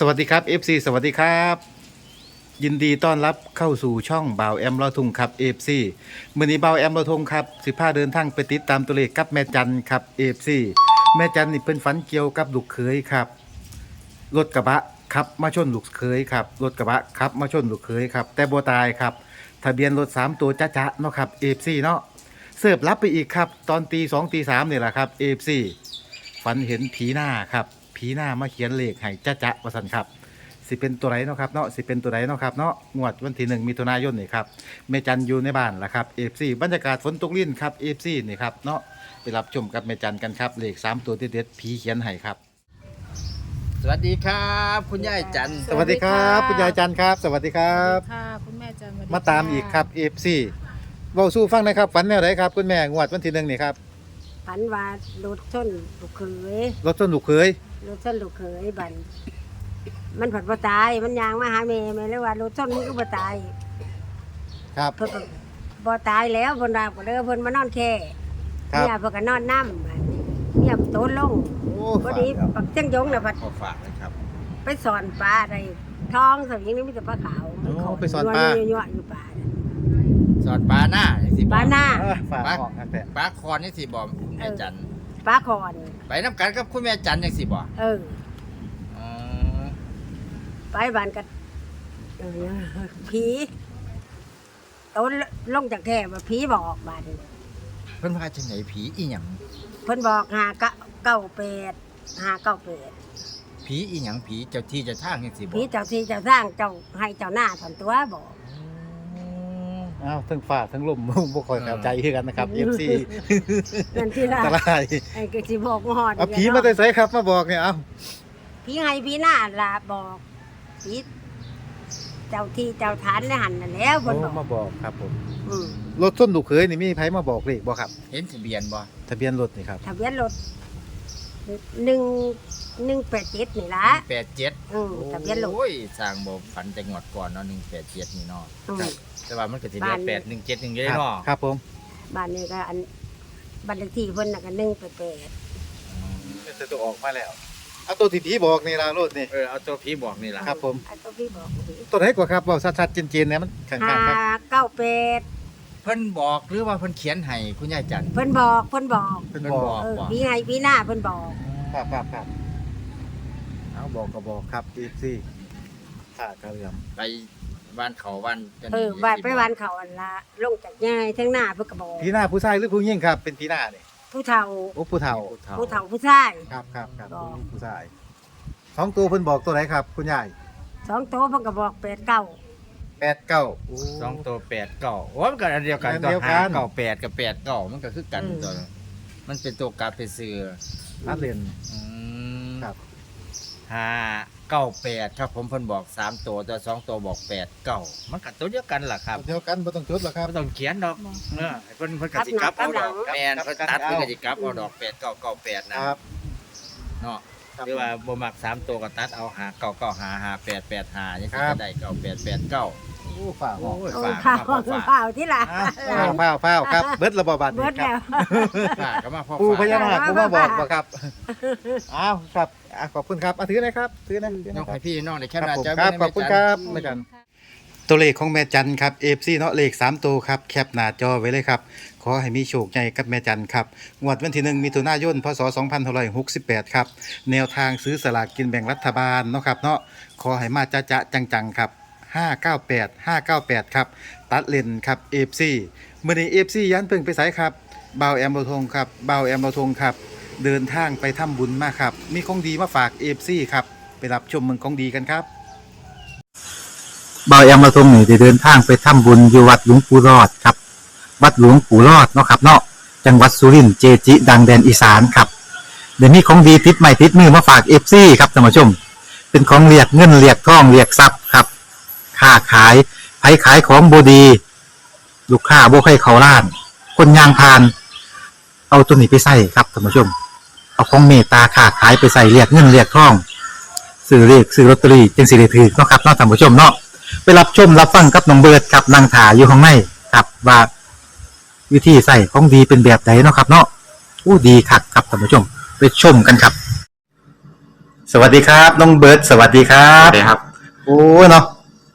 สวัสดีครับ FC สวัสดีครับ ยินดีต้อนรับเข้าสู่ช่องบ่าวแอมลอทุงครับ FC มื่อนี้บ่าวแอมลอทุงครับสิพาเดินทางไปติดตามตัวเลขกับแม่จันครับ FC แม่จันนี่เพิ่นฝันเกี่ยวกับลูกเขยครับรถกระบะขับมาชนลูกเขยครับรถกระบะขับมาชนลูกเขยครับแต่บ่ตายครับ ทะเบียนรถสามตัวจ้าๆเนาะครับ FC เนาะเสิร์ฟรับไปอีกครับ ตอนตีสองตีสามนี่แหละครับ FC ฝันเห็นผีหน้าครับ ผีหน้ามาเขียนเลขให้จ้าจ๊ะวสันครับ สิเป็นตัวไรเนาะครับเนาะสิเป็นตัวไรเนาะครับเนาะงวดวันที่หนึ่งมิถุนายนนี่ครับเมจันอยู่ในบ้านละครับเอฟซีบรรยากาศฝนตกลิ่นครับเอฟซีนี่ครับเนาะไปรับชมกับเมจันกันครับเลขสามตัวเด็ดๆผีเขียนให้ครับ สวัสดีครับ คุณยายจันทร์สวัสดีครับคุณยายจันครับ สวัสดีครับ ค่ะคุณแม่จันทร์สวัสดีมาตามอีกครับเอฟซีเว้าสู้ฟังหนะครับฝันแนวไหนครับคุณแม่งวดวันที่หนึ่งนี่ครับฝันว่ารถชนลูกเขยรถต้นลูกเคย รถชนลูกเขยบันมันผัดบ่ตาย มันยางมาหาแม่แม่เลยว่ารถชนมันก็บ่ตายครับ เพิ่นก็บ่ตายแล้วเพิ่นว่าก็เด้อเพิ่นมานอนแค่ครับ เนี่ยเพิ่นก็นอนน้ำบัดเนี่ยโตนลงโอ้พอดีปักเจ้งยงน่ะพัดขอฝากนะครับ ไปสอนปลาได้ท้องสวิงนี่มีแต่ปลาขาวมันขโอ้ไปสอนปลา ยั่วๆอยู่ปลาน่ะ สอนปลาหน้าจังสิปลาหน้า เออฝากออกครับแต่ปลาคอนนี่สิบอกแม่จันทร์ ปลาคอน ไปน้ำกันกับคุณแม่จันทร์จังสิบอกเออ อ๋อไปบ้านกันเออผีโตนลงจากแค่ว่าผีบอกบ้านเพิ่นว่าจังไหนผีอีหยังเพิ่นบอกหาเก้าเก้าแปดหาเก้าแปดผีอีหยังผีเจ้าที่เจ้าทางจังสิบอกผีเจ้าที่เจ้าสร้างเจ้าให้เจ้าหน้าถอนตัวบอกอืม อ้าวทั้งฝ่าทั้งลมบ่ค่อยเข้าใจคือกันนะครับเอฟซีนั่นที่ละตรายไอ้ก็สิบอกหอดเอาผีมาแต่ไสครับมาบอกเนี่ยเอาผีให้ผีหน้าละบอกผีเจ้าที่เจ้าฐานในหันนั่นแหล้วเพิ่นบโอ้อกมาบอกครับผมอืมรถส้นลูกเขยนี่มีไผมาบอกเลขบ่ครับ เห็นทะเบียนบ่ทะเบียนรถนี่ครับทะเบียนรถหนึ่งหนึ่งแปดเจ็ดนี่ละแปดเจ็ดอืมทะเบียนรถโอ้ยสร้างบ่ฝันแต่งวดก่อนเนาะหนึ่งแปดเจ็ดนี่เนาะอืม แต่ว่ามันก็สิเหลือบ้าน แปดหนึ่งเจ็ดหนึ่งอยู่คได้รับเนาะครับผมบ้านนี้ก็อันบ้านเลขที่เพิ่นน่ะก็หนึ่งแปดแปดจะตัวออกมาแล้วเอาตัวที่ผีบอกนี่ล่ะรถนี่ เออเอาตัวผีบอกนี่ล่ะครับผม อันตัวพี่บอกตัวไหนกว่าครับเว้าชัดๆเจนๆเนี่ยมันข้าห้างๆครับเก้าแปดเพิ่นบอกหรือว่าเพิ่นเขียนให้คุณยายจันทร์ เพิ่นบอกเพิ่นบอกเพิ่นเพิ่นบบออกกเออพี่ให้พี่หน้าเพิ่นบอก ครับครับครับเอาบอกก็บอกครับ FC ถ้ากระเรื่องไป บ้านเขาบ้านจันทร์เออวานไปวานเขาอันละลงจากง่ายทั้งหน้าเพิ่นก็บอกผีหน้าผู้ชายหรือผู้หญิงครับ เป็นผีหน้านี่ผู้เฒ่าโอ้ผู้เฒ่าผู้เฒ่าผู้ชายครับครับครับบอกผู้ชายสองตัวเพิ่นบอกตัวไหนครับ คุณยายสองโตวเพิ่นก็บอกแปดเก้าแปดเก้าสองตัวแปดเก้าโอ้มันก็อันเดียวกันอันตัวเดียวกันห้าเก้าแปดกับแปดเก้ามันก็คือกันตัวมันเป็นตัวกราฟเป็นเสือนัดเรียนอืมครับห้า เก้าแปดครับผมเพิ่นบอกสามตัวตัวสองตัวบอกแปดเก้ามันก็ตัวเดียวกันล่ะครับเดียวกันบ่ต้องจดหรอกครับไม่ต้องเขียนดอกเออเพิ่นเพิ่นกสิกลับเอาดอกแมนเพิ่นตัดเพิ่นกสิกลับเอาดอกแปดเก้าเก้าแปดนะครับเนาะครับหรือว่าบ่มักสามตัวก็ตัดเอาหาเก้าเก้าหาหาแปดแปดหาอย่างครัที่บก็ได้เก้าแปดแปดเก้าโอ้ฝ่าห้อง โอ้ยโอ้ฝากข้าวมาพ่อฝากข้าวที่ละอ้าวฟ้าวฟ้าวครับ เบิดระบบัตรเบิดครัแล้บวฝากก็มาพ่อปูพฝากญานาคผมมาบอกบ่ครับอ้าวครับอะขอบคุณครับอะถือนะครับถือนะถือน้อนะงครัให้บพี่น้องได้แค่ครับหน้าผมจอครับไว้ขอบคุณในคจัรันบแม่จัน ตัวเลขของแม่จันครับ FC เนาะเลข3ตัวครับแคปหน้าจอไว้เลยครับ ขอให้มีโชคใหญ่กับแม่จันครับงวดวันที่ 1มิถุนายนพศ2568 ครับ แนวทางซื้อสลากกินแบ่งรัฐบาลเนาะครับเนาะขอให้มาจะจะจังๆครับ 598 598 ครับ ตัดเลนครับ FC มื่อนี้ FC ยันเพิ่งไปไสครับเบาแอมบะทงครับเบาแอมบะทงครับ เดินทางไปทำบุญมาครับ มีของดีมาฝาก FC ครับ ไปรับชมเมืองของดีกันครับเบาแอมบะทงนี่ได้เดินทางไปทำบุญอยู่วัดหลวงปู่รอดครับ วัดหลวงปู่รอดเนาะครับเนาะจังหวัดสุรินทร์เจจิ ดังแดนอีสานครับเดี๋ยวนี้ของดีติดใหม่ติดมือมาฝาก FC ครับท่านผู้ชม เป็นของเรียกเงินเรียกทองเรียกทรัพย์ครับ ค้าขายไผขายของบดี ลูกค้าบ่ให้เขาล้าน คนยางพาน เอาตัวนี้ไปใส่ครับท่านผู้ชม เอาของเมตตาค้าขายไปใส่เรียกเงินเรียกทองซื้อเรียกซื้อลอตเตอรี่จึงสิได้ถือเนาะครับเนาะท่านผู้ชมเนาะไปรับชมรับฟังกับน้องเบิร์ดครับนางถาอยู่ข้างในครับว่าวิธีใส่ของดีเป็นแบบไหนเนาะครับเนาะอู้ดีคักครับท่านผู้ชม ไปชมกันครับ สวัสดีครับ น้องเบิร์ดสวัสดีครัครับบครับ โอ้เนาะ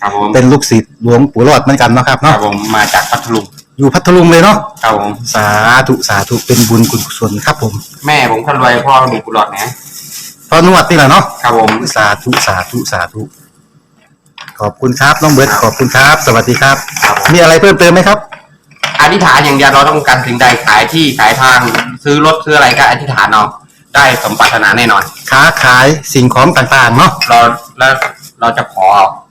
ครับผมเป็นลูกศิษย์หลวงปู่รอดเหมือนกันเนาะครับครัเนาะบผมมาจากพัทลุงอยู่พัทลุงเลยเนาะครับผมสาธุสาธุเป็นบุญคุณกุศลครับผมแม่ผมคนรวยพ่อมีกุหลาบนะพอนวดนี่แหละเนาะครับผมสาธุสาธุสาธุ ขอบคุณครับน้องเบิร์ดขอบคุณครับ สวัสดีครับ ครับผมมีอะไรเพิ่มเติมไหมครับ อธิษฐานอย่างเดียวเราต้องการสิ่งใดขายที่ขายทางซื้อรถซื้ออะไรก็อธิษฐานเอาได้สมปรารถนาแน่นอน ค้าขายสิ่งของต่างๆเนาะเราแล้วเราจะขอ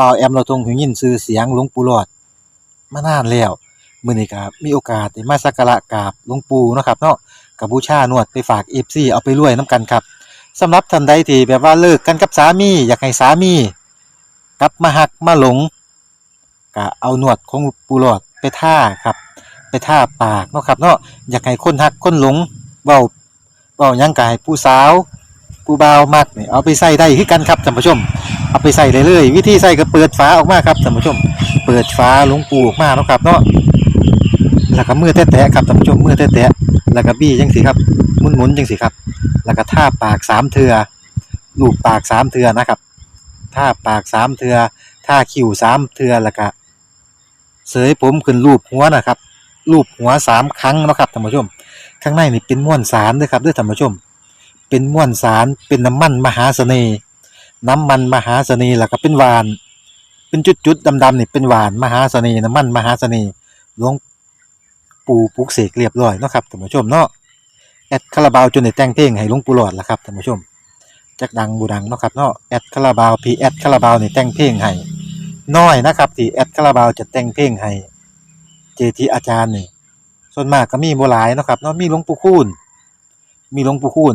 บ่าวแอมเราทรงหูยินชื่อเสียงหลวงปู่หลอดมานานแล้วมื้อนี้ก็มีโอกาสได้มาสักการะกราบหลวงปู่เนาะครับเนาะกับบูชานวดไปฝาก FC เอาไปรวยนํกันครับสำหรับท่านใดที่แบบว่าเลิกกันกับสามี อยากให้สามีกลับมาหักมาหลงก็เอาหนวดของปูหลอดไปท่าครับ ไปท่าปากเนาะครับเนาะอยากให้คนหักคนหลงเว้าเว้ายังกายผู้สาว ผู้บ่าวมักเนี่ยเอาไปใส่ได้คือกันครับท่านผู้ชม เอาไปใส่ได้เลย วิธีใส่ก็เปิดฝาออกมาครับท่านผู้ชม เปิดฝาลงปูออกมาเนาะครับเนาะแล้วก็มือแตะๆครับท่านผู้ชมมือแตะๆแล้วก็บี้จังสิครับมุนหมุนๆจังสิครับ แล้วก็ท่าปากสามเทือลูบปากสามเทือนะครับท่าปากสามเทือท่าคิ้วสามเทือแล้วก็เสยผมขึ้นรูปหัวนะครับรูปหัวสามครั้งนะครับท่านผู้ชม ข้างในนี่เป็นม้วนสารด้วยครับด้วยท่านผู้ชม เป็นม้วนสารเป็นน้ำมันมหาเสน่ห์ น้ำมันมหาเสน่ห์แล้วก็เป็นหวาน เป็นจุดๆดำๆนี่เป็นหวานมหาเสน่ห์น้ำมันมหาเสน่ห์หลวงปู่ปลุกเสกเรียบร้อยเนาะครับท่านผู้ชมเนาะแอดคาราบาวจนได้แต่งเพลงให้หลวงปู่หลอดละครับท่านผู้ชมจักดังบูดังเนาะครับเนาะแอดคาราบาวพีแอดคาราบาวนี่แต่งเพลงให้น้อยนะครับที่แอดคาราบาวจะแต่งเพลงให้เจทีอาจารย์นี่ส่วนมากก็มีบ่หลายเนาะครับเนาะมีหลวงปู่คูณมีหลวงปู่คูณ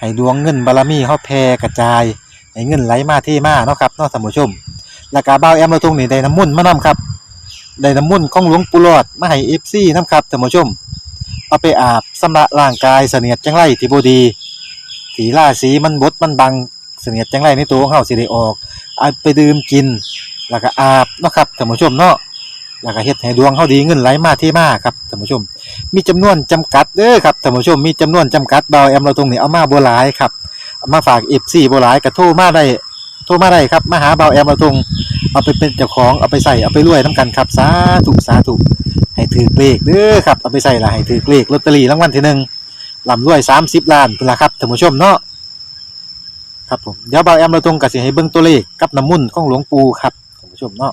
ให้ดวงเงินบารมีเขาแผ่กระจาย ให้เงินไหลมาที่มาเนาะครับเนาะท่านผู้ชม แล้วก็เบาแอมเราทงนี่ได้น้ำมุ่นมานํครับ ได้น้ำมุ่นของหลวงปู่หลอดมาให้เอฟซีนํครับท่านผู้ชม เอาไปอาบสำระร่างกายเสนียดจังไรที่บดีสีล่าสีมันบดมันบังเสนียดจังไรในตัวของเฮาสิได้ออกเอาไปดื่มกิน แล้วก็อาบเนาะครับท่านผู้ชมเนาะ แล้วก็เฮ็ดให้ดวงเฮาดีเงินไหลมาเทมาครับท่านผู้ชม มีจำนวนจำกัดเด้อครับท่านผู้ชมมีจำนวนจำกัดเบาแอมเราตรงนี้เอามาบ่หลายครับเอามาฝาก FC บ่หลายก็โทรมาได้โทรมาได้ครับมาหาเบาแอมเราทงเอาไปเป็นเจ้าของเอาไปใส่เอาไปรวยน้ำกันครับสาธุสาธุให้ถือเลขเด้อครับเอาไปใส่ละให้ถือเลขลอตเตอรี่รางวัลที่หนึ่งลำรวย30ล้านเป็นละครับท่านผู้ชมเนาะครับผมเดี๋ยวเบาแอมเราทงกับสิให้เบิ่งตัวเลขกับน้ำมุ่นของหลวงปู่ครับท่านผู้ชมเนาะ